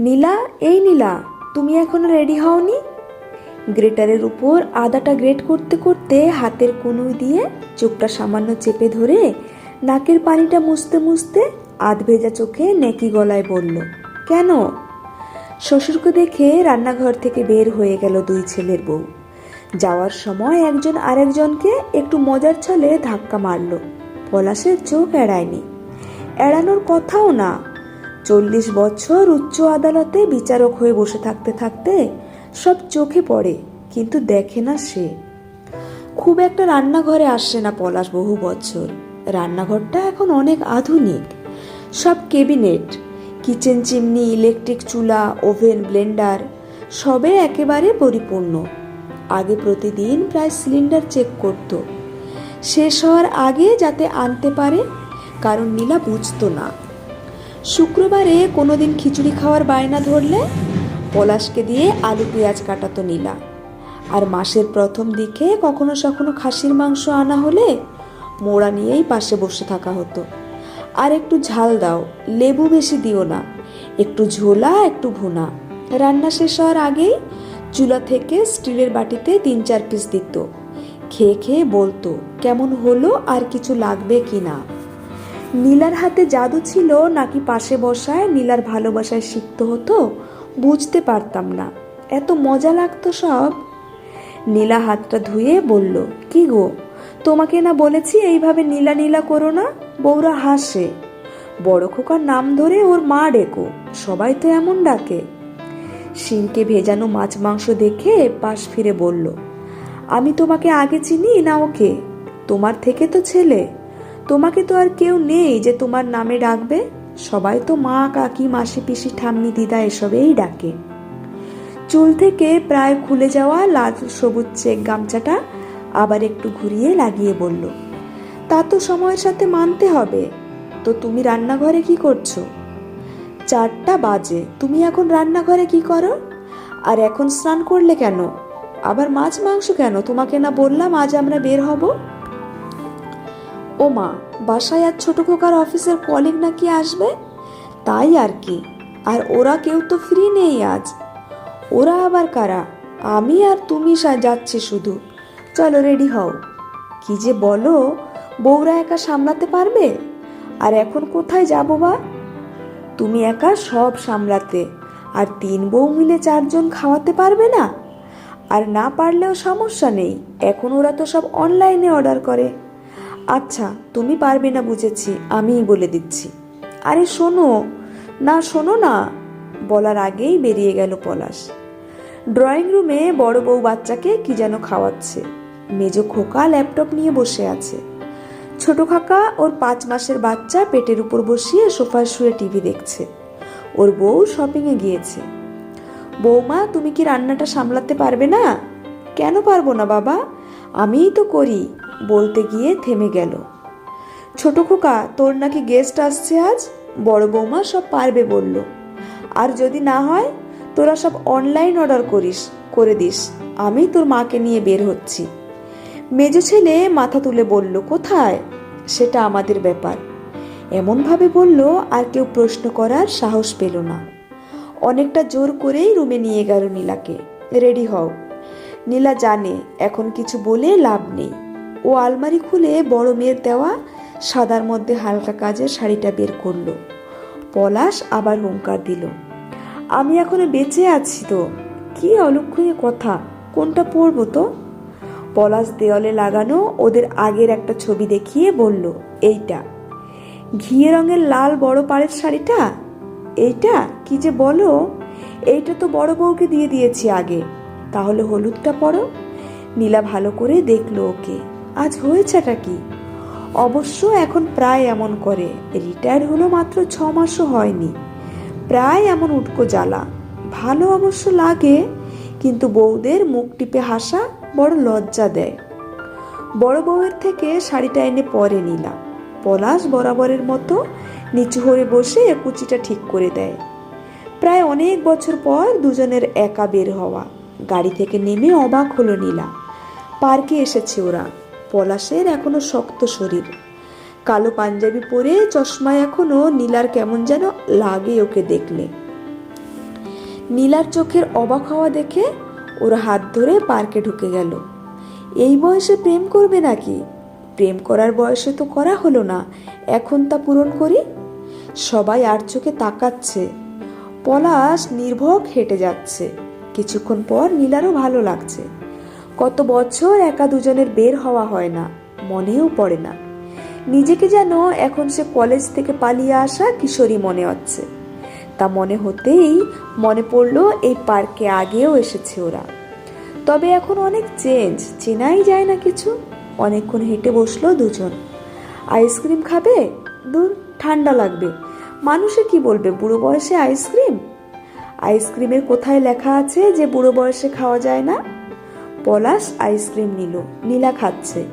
নীলা, এই নীলা, তুমি এখনও রেডি হওনি? গ্রেটারের উপর আদাটা গ্রেট করতে করতে হাতের কনুই দিয়ে চোখটা সামান্য চেপে ধরে নাকের পানিটা মুছতে মুছতে আধ ভেজা চোখে নেকি গলায় বলল, কেন? শ্বশুরকে দেখে রান্নাঘর থেকে বের হয়ে গেল দুই ছেলের বউ। যাওয়ার সময় একজন আরেকজনকে একটু মজার ছলে ধাক্কা মারল। পলাশের চোখ এড়ায়নি। এড়ানোর কথাও না। চল্লিশ বছর উচ্চ আদালতে বিচারক হয়ে বসে থাকতে থাকতে সব চোখে পড়ে, কিন্তু দেখে না সে। খুব একটা রান্নাঘরে আসছে না পলাশ বহু বছর। রান্নাঘরটা এখন অনেক আধুনিক। সব কেবিনেট কিচেন চিমনি, ইলেকট্রিক চুলা, ওভেন, ব্লেন্ডার, সবে একেবারে পরিপূর্ণ। আগে প্রতিদিন প্রায় সিলিন্ডার চেক করত। শেষ হওয়ার আগে যাতে আনতে পারে, কারণ নীলা বুঝতো না। শুক্রবারে কোনো দিন খিচুড়ি খাওয়ার বায়না ধরলে পলাশকে দিয়ে আলু পেঁয়াজ কাটাতো নীলা। আর মাসের প্রথম দিকে কখনো সখনো খাসির মাংস আনা হলে মোড়া নিয়েই পাশে বসে থাকা হতো। আর একটু ঝাল দাও, লেবু বেশি দিও না, একটু ঝোলা, একটু ভুনা। রান্না শেষ হওয়ার আগেই চুলা থেকে স্টিলের বাটিতে তিন চার পিস দিত। খেয়ে খেয়ে বলতো, কেমন হলো আর কিছু লাগবে কি না? নীলার হাতে জাদু ছিল, নাকি পাশে বসায় নীলার ভালোবাসায় শিখতে হতো? বুঝতে পারতাম না। এত মজা লাগতো সব। নীলা হাতটা ধুয়ে বলল, কি গো, তোমাকে না বলেছি এইভাবে নীলা নীলা করো না? বউরা হাসে। বড় খোকার নাম ধরে ওর মা ডেকো, সবাই তো এমন ডাকে। শিনকে ভেজানো মাছ মাংস দেখে পাশ ফিরে বলল, আমি তোমাকে আগে চিনি, না ওকে? তোমার থেকে তো ছেলে। তোমাকে তো আর কেউ নেই যে তোমার নামে ডাকবে? সবাই তো মা, কাকি, মাসি, পিসি, ঠাম্মি, দিদা এসবেই ডাকে। চুল থেকে প্রায় খুলে যাওয়া লাল সবুজ চেক গামছাটা আবার একটু ঘুরিয়ে লাগিয়ে বলল, তা তো সময়ের সাথে মানতে হবে। তো তুমি রান্নাঘরে কি করছ? চারটা বাজে। তুমি এখন রান্নাঘরে কি করো? আর এখন স্নান করলে কেন? আবার মাছ, মাংস কেন? তোমাকে না বললাম আজ আমরা বের হব? ও মা, বাসায় আর ছোট খোকার অফিসের কলিগ নাকি আসবে? তাই আর কি, আর ওরা কেউ তো ফ্রি নেই আজ। ওরা আবার কারা? আমি আর তুমি যাচ্ছি শুধু। চলো রেডি হও। কি যে বলো, বউরা একা সামলাতে পারবে? আর এখন কোথায় যাব বা? তুমি একা সব সামলাতে, আর তিন বউ মিলে চারজন খাওয়াতে পারবে না? আর না পারলেও সমস্যা নেই, এখন ওরা তো সব অনলাইনে অর্ডার করে। আচ্ছা তুমি পারবে না বুঝেছি, আমিই বলে দিচ্ছি। আরে শোনো, না শোনো না, বলার আগেই বেরিয়ে গেল পলাশ। ড্রয়িং রুমে বড় বউ বাচ্চাকে কি যেন খাওয়াচ্ছে। মেজো খোকা ল্যাপটপ নিয়ে বসে আছে। ছোট খাকা ওর পাঁচ মাসের বাচ্চা পেটের উপর বসিয়ে সোফায় শুয়ে টিভি দেখছে। ওর বউ শপিংয়ে গিয়েছে। বৌমা, তুমি কি রান্নাটা সামলাতে পারবে না? কেন পারব না বাবা? আমিই তো করি। বলতে গিয়ে থেমে গেল। ছোট খোকা, তোর নাকি গেস্ট আসছে আজ? বড় বৌমা সব পারবে, বলল। আর যদি না হয়, তোরা সব অনলাইন অর্ডার করিস, করে দিস। আমি তোর মাকে নিয়ে বের হচ্ছি। মেজ ছেলে মাথা তুলে বলল, কোথায়? সেটা আমাদের ব্যাপার। এমনভাবে বলল, আর কেউ প্রশ্ন করার সাহস পেল না। অনেকটা জোর করেই রুমে নিয়ে গেল নীলাকে। রেডি হও। নীলা জানে, এখন কিছু বলে লাভ নেই। ও আলমারি খুলে বড় মেয়ের দেওয়া সাদার মধ্যে হালকা কাজের শাড়িটা বের করল। পলাশ আবার হুঙ্কার দিল, আমি এখনও বেঁচে আছি তো, কি অলক্ষণীয় কথা, কোনটা পরবো তো? পলাশ দেওয়ালে লাগানো ওদের আগের একটা ছবি দেখিয়ে বলল, এইটা, ঘিয়ে রঙের লাল বড় পাড়ের শাড়িটা? এইটা, কি যে বলো, এইটা তো বড় বউকে দিয়ে দিয়েছি আগে, তাহলে হলুদটা পরো। নীলা ভালো করে দেখল ওকে। আজ হয়েছেটা কি? অবশ্য এখন প্রায় এমন করে। রিটায়ার হলো মাত্র ছ মাসও হয়নি। প্রায় এমন উটকো জ্বালা। ভালো অবশ্য লাগে, কিন্তু বউদের মুখ টিপে হাসা বড় লজ্জা দেয়। বড় বউয়ের থেকে শাড়িটা এনে পরে নিলাম। পলাশ বরাবরের মতো নিচু হয়ে বসে কুচিটা ঠিক করে দেয়। প্রায় অনেক বছর পর দুজনের একা বের হওয়া। গাড়ি থেকে নেমে অবাক হলো নীলা। পার্কে এসেছে ওরা। পলাশের এখনও শক্ত শরীর। কালো পাঞ্জাবি পরে চশমায় এখনও নীলার কেমন যেন লাগে ওকে দেখলে। নীলার চোখের অবাক হওয়া দেখে ওর হাত ধরে পার্কে ঢুকে গেল। এই বয়সে প্রেম করবে নাকি? প্রেম করার বয়সে তো করা হলো না, এখন তা পূরণ করি? সবাই আর চোখে তাকাচ্ছে। পলাশ নির্ভক হেঁটে যাচ্ছে। কিছুক্ষণ পর নীলারও ভালো লাগছে। কত বছর একা দুজনের বের হওয়া হয় না, মনেও পড়ে না। নিজেকে যেন এখন সে কলেজ থেকে পালিয়ে আসা কিশোরী মনে হচ্ছে। তা মনে হতেই মনে পড়ল এই পার্কে আগেও এসেছে ওরা। তবে এখন অনেক চেঞ্জ, চেনাই যায় না কিছু। অনেকক্ষণ হেঁটে বসল দুজন। আইসক্রিম খাবে? দূর ঠান্ডা লাগবে। মানুষে কি বলবে, বুড়ো বয়সে আইসক্রিম? আইসক্রিমের কোথায় লেখা আছে যে বুড়ো বয়সে খাওয়া যায় না? পলাশ আইসক্রিম নিল। নীলা খাচ্ছে।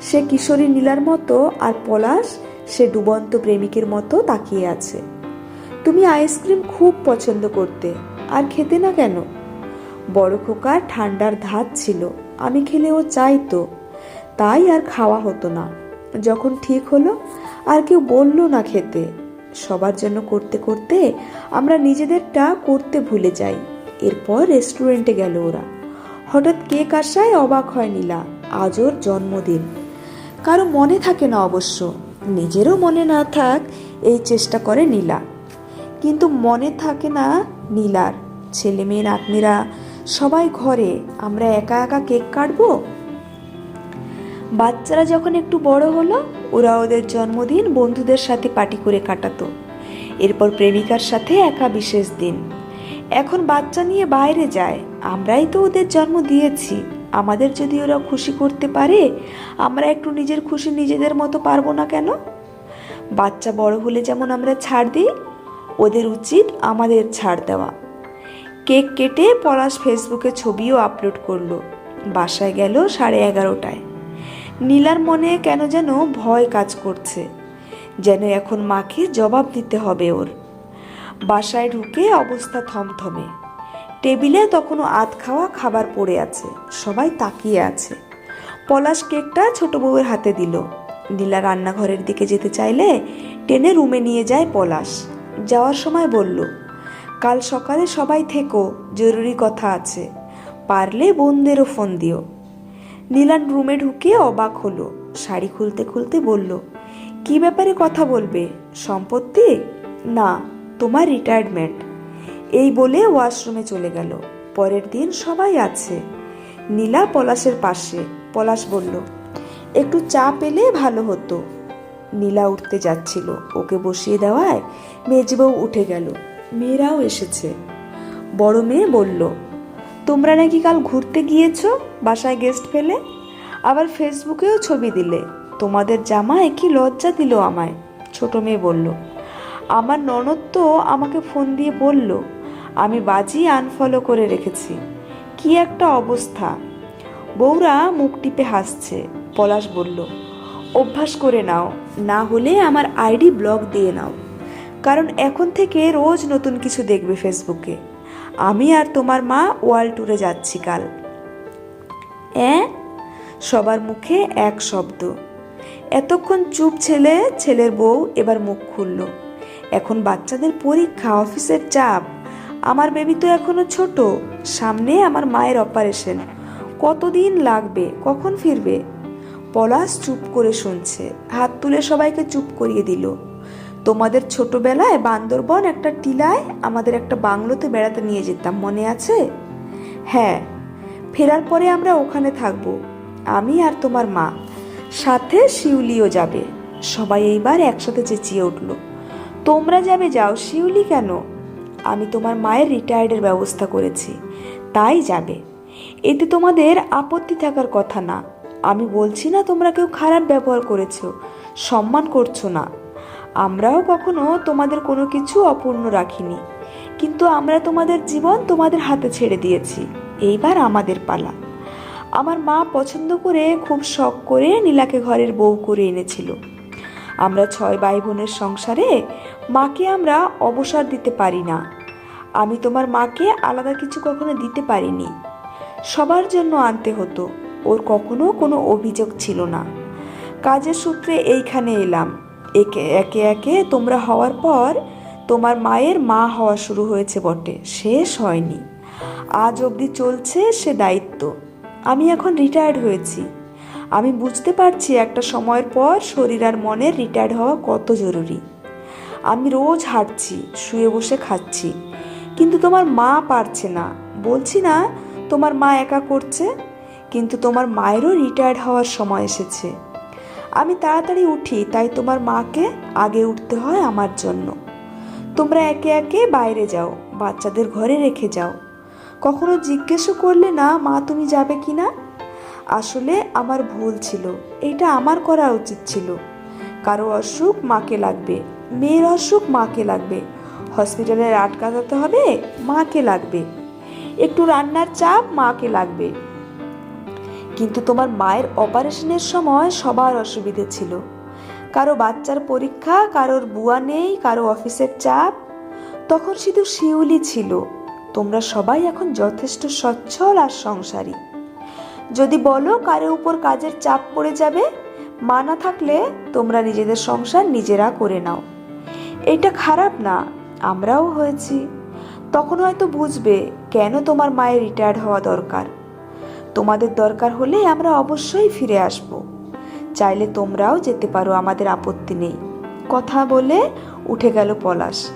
সে কিশোরী নীলার মতো আর পলাশ, সে ডুবন্ত প্রেমিকের মতো তাকিয়ে আছে। তুমি আইসক্রিম খুব পছন্দ করতে, আর খেতে না কেন? বড় খোকার ঠান্ডার ধাত ছিল, আমি খেলে ও চাইতো তাই আর খাওয়া হতো না। যখন ঠিক হলো, আর কেউ বলল না খেতে। সবার জন্য করতে করতে আমরা নিজেদেরটা করতে ভুলে যাই। এরপর রেস্টুরেন্টে গেল ওরা। হঠাৎ কেক আসায় অবাক হয় নীলা? আজ ওর জন্মদিন। কারও মনে থাকে না অবশ্য। নিজেরও মনে না থাক এই চেষ্টা করে নীলা। কিন্তু মনে থাকে না নীলার। ছেলে মেয়ে নাতনিরা সবাই ঘরে, আমরা একা একা কেক কাটবো? বাচ্চারা যখন একটু বড় হলো, ওরা ওদের জন্মদিন বন্ধুদের সাথে পার্টি করে কাটাতো। এরপর প্রেমিকার সাথে একা বিশেষ দিন। এখন বাচ্চা নিয়ে বাইরে যায়। আমরাই তো ওদের জন্ম দিয়েছি। আমাদের যদি ওরা খুশি করতে পারে, আমরা একটু নিজের খুশি নিজেদের মতো পারব না কেন? বাচ্চা বড় হলে যেমন আমরা ছাড় দিই, ওদের উচিত আমাদের ছাড় দেওয়া। কেক কেটে পলাশ ফেসবুকে ছবিও আপলোড করল। বাসায় গেল সাড়ে এগারোটায়। নীলার মনে কেন যেন ভয় কাজ করছে। যেন এখন মাকে জবাব দিতে হবে ওর। বাসায় ঢুকে অবস্থা থমথমে। টেবিলে তখনও আধ খাওয়া খাবার পড়ে আছে, সবাই তাকিয়ে আছে। পলাশ কেকটা ছোট বউয়ের হাতে দিল। নীলা রান্নাঘরের দিকে যেতে চাইলে টেনে রুমে নিয়ে যায় পলাশ। যাওয়ার সময় বলল, কাল সকালে সবাই থেকো, জরুরি কথা আছে। পারলে বোনদেরও ফোন দিও। নীলান রুমে ঢুকে অবাক হলো। শাড়ি খুলতে খুলতে বলল, কি ব্যাপারে কথা বলবে? সম্পত্তি? না। তোমার রিটায়ারমেন্ট এই বলে ওয়াশরুমে চলে গেল। পরের দিন সবাই আছে। নীলা পলাশের পাশে। পলাশ বলল, একটু চা পেলে ভালো হতো। নীলা উঠতে যাচ্ছিল। ওকে বসিয়ে দেওয়ায় মেজবউ উঠে গেল। মেয়েরাও এসেছে। বড় মেয়ে বলল, তোমরা নাকি কাল ঘুরতে গিয়েছো বাসায় গেস্ট ফেলে আবার ফেসবুকেও ছবি দিলে। তোমাদের জামায় কি লজ্জা দিল আমায়। ছোট মেয়ে বলল আমার ননদ তো আমাকে ফোন দিয়ে বলল, আমি বাজি আনফলো করে রেখেছি। কি একটা অবস্থা। বউরা মুখ টিপে হাসছে। পলাশ বলল, অভ্যাস করে নাও, না হলে আমার আইডি ব্লক দিয়ে নাও। কারণ এখন থেকে রোজ নতুন কিছু দেখবে ফেসবুকে। আমি আর তোমার মা ওয়ার্ল্ড ট্যুরে যাচ্ছি কাল। অ্যাঁ? সবার মুখে এক শব্দ। এতক্ষণ চুপ ছেলে, ছেলের বউ এবার মুখ খুলল। এখন বাচ্চাদের পরীক্ষা, অফিসের চাপ। আমার বেবি তো এখনও ছোট। সামনে আমার মায়ের অপারেশন কতদিন লাগবে? কখন ফিরবে? পলাশ চুপ করে শুনছে। হাত তুলে সবাইকে চুপ করিয়ে দিল। তোমাদের ছোটবেলায় বান্দরবন একটা টিলায় আমাদের একটা বাংলোতে বেড়াতে নিয়ে যেতাম, মনে আছে? হ্যাঁ। ফেরার পরে আমরা ওখানে থাকব। আমি আর তোমার মা। সাথে শিউলিও যাবে। সবাই এইবার একসাথে চেঁচিয়ে উঠল। তোমরা যাবে যাও শিউলি কেন? আমি তোমার মায়ের রিটায়ার্ডের ব্যবস্থা করেছি, তাই যাবে। এতে তোমাদের আপত্তি থাকার কথা না। আমি বলছি না তোমরা কেউ খারাপ ব্যবহার করেছ, সম্মান করছ না। আমরাও কখনো তোমাদের কোনো কিছু অপূর্ণ রাখিনি, কিন্তু আমরা তোমাদের জীবন তোমাদের হাতে ছেড়ে দিয়েছি। এইবার আমাদের পালা। আমার মা পছন্দ করে খুব শখ করে নীলাকে ঘরের বউ করে এনেছিল। আমরা ছয় ভাই বোনের সংসারে মাকে আমরা অবসর দিতে পারি না। আমি তোমার মাকে আলাদা কিছু কখনো দিতে পারিনি। সবার জন্য আনতে হতো, ওর কখনো কোনো অভিযোগ ছিল না। কাজের সূত্রে এইখানে এলাম। একে একে একে তোমরা হওয়ার পর তোমার মায়ের মা হওয়া শুরু হয়েছে বটে, শেষ হয়নি। আজ অবধি চলছে সে দায়িত্ব। আমি এখন রিটায়ার্ড হয়েছি। আমি বুঝতে পারছি একটা সময়ের পর শরীর আর মনের রিটায়ার্ড হওয়া কত জরুরি। আমি রোজ হাঁটছি, শুয়ে বসে খাচ্ছি, কিন্তু তোমার মা পারছে না। বলছি না, তোমার মা একা করছে, কিন্তু তোমার মায়েরও রিটায়ার্ড হওয়ার সময় এসেছে। আমি তাড়াতাড়ি উঠি, তাই তোমার মাকে আগে উঠতে হয় আমার জন্য। তোমরা একে একে বাইরে যাও, বাচ্চাদের ঘরে রেখে যাও। কখনো জিজ্ঞেসও করলে না, মা, তুমি যাবে কি না আসলে আমার ভুল ছিল, এটা আমার করা উচিত ছিল। কারও অসুখ মাকে লাগবে, মেয়ের অসুখ মাকে লাগবে, হসপিটালে রাত কাটাতে হবে, মাকে লাগবে। একটু রান্নার চাপ মাকে লাগবে। কিন্তু তোমার মায়ের অপারেশনের সময় সবার অসুবিধে ছিল। কারও বাচ্চার পরীক্ষা, কারোর বুয়া নেই, কারও অফিসের চাপ। তখন শুধু শিউলি ছিল। তোমরা সবাই এখন যথেষ্ট সচ্ছল আর সংসারী। যদি বলো কারও উপর কাজের চাপ পড়ে যাবে মা না থাকলে তোমরা নিজেদের সংসার নিজেরা করে নাও। এটা খারাপ না, আমরাও হয়েছি। তখন হয়তো বুঝবে কেন তোমার মায়ের রিটায়ার্ড হওয়া দরকার। তোমাদের দরকার হলে আমরা অবশ্যই ফিরে আসব। চাইলে তোমরাও যেতে পারো, আমাদের আপত্তি নেই। কথা বলে উঠে গেল পলাশ।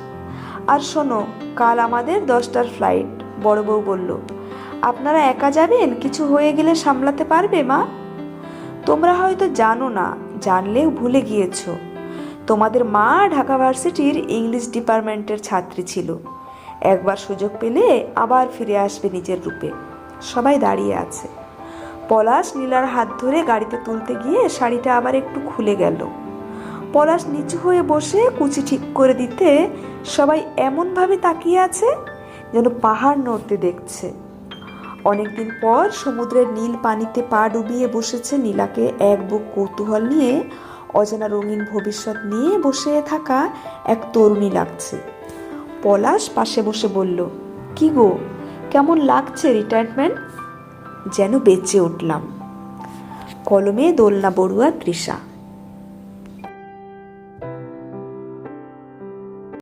আর শোনো, কাল আমাদের দশটার ফ্লাইট বড় বউ বলল আপনারা একা যাবেন? কিছু হয়ে গেলে সামলাতে পারবে, মা? তোমরা হয়তো জানো না, জানলেও ভুলে গিয়েছো। তোমাদের মা ঢাকা ভার্সিটির ইংলিশ ডিপার্টমেন্টের ছাত্রী ছিল। একবার সুযোগ পেলে আবার ফিরে আসবে নিজের রূপে। সবাই দাঁড়িয়ে আছে। পলাশ নীলার হাত ধরে গাড়িতে তুলতে গিয়ে শাড়িটা আবার একটু খুলে গেল। পলাশ নিচু হয়ে বসে কুচি ঠিক করে দিতে সবাই এমনভাবে তাকিয়ে আছে যেন পাহাড় নড়তে দেখছে। অনেকদিন পর সমুদ্রের নীল পানিতে পা ডুবিয়ে বসেছে নীলাকে এক বুক কৌতূহল নিয়ে, অজানা রঙিন ভবিষ্যৎ নিয়ে বসে থাকা এক তরুণী লাগছে। পলাশ পাশে বসে বলল, কি গো, কেমন লাগছে রিটায়ারমেন্ট যেন বেঁচে উঠলাম। কলমে দোলনা বড়ুয়া তৃষা।